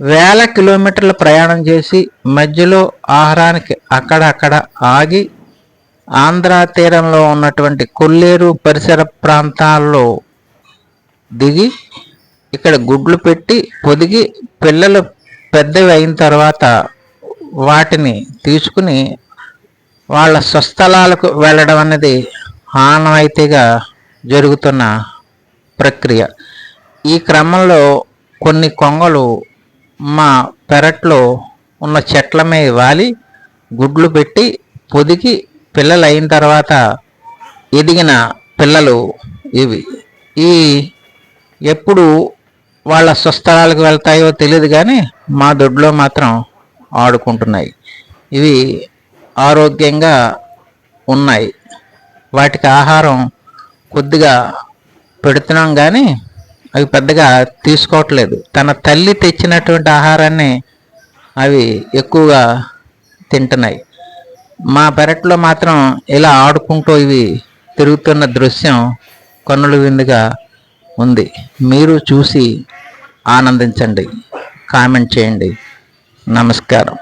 వేల కిలోమీటర్లు ప్రయాణం చేసి మధ్యలో ఆహారానికి అక్కడక్కడ ఆగి ఆంధ్ర తీరంలో ఉన్నటువంటి కొల్లేరు పరిసర ప్రాంతాల్లో దిగి ఇక్కడ గుడ్లు పెట్టి పొదిగి పిల్లలు పెద్దవి అయిన తర్వాత వాటిని తీసుకుని వాళ్ళ స్వస్థలాలకు వెళ్ళడం అనేది ఆనవాయితీగా జరుగుతున్న ప్రక్రియ. ఈ క్రమంలో కొన్ని కొంగలు మా పెరట్లో ఉన్న చెట్ల మీద వాలి గుడ్లు పెట్టి పొదిగి పిల్లలు అయిన తర్వాత ఎదిగిన పిల్లలు ఇవి. ఈ ఎప్పుడు వాళ్ళ స్వస్థలాలకు వెళ్తాయో తెలియదు కానీ మా దొడ్లో మాత్రం ఆడుకుంటున్నాయి. ఇవి ఆరోగ్యంగా ఉన్నాయి. వాటికి ఆహారం కొద్దిగా పెడుతున్నాం కానీ అవి పెద్దగా తీసుకోవట్లేదు. తన తల్లి తెచ్చినటువంటి ఆహారాన్ని అవి ఎక్కువగా తింటున్నాయి. మా పెరట్లో మాత్రం ఇలా ఆడుకుంటూ ఇవి తిరుగుతున్న దృశ్యం కన్నుల విందుగా ఉంది. మీరు చూసి ఆనందించండి. కామెంట్ చేయండి. నమస్కారం.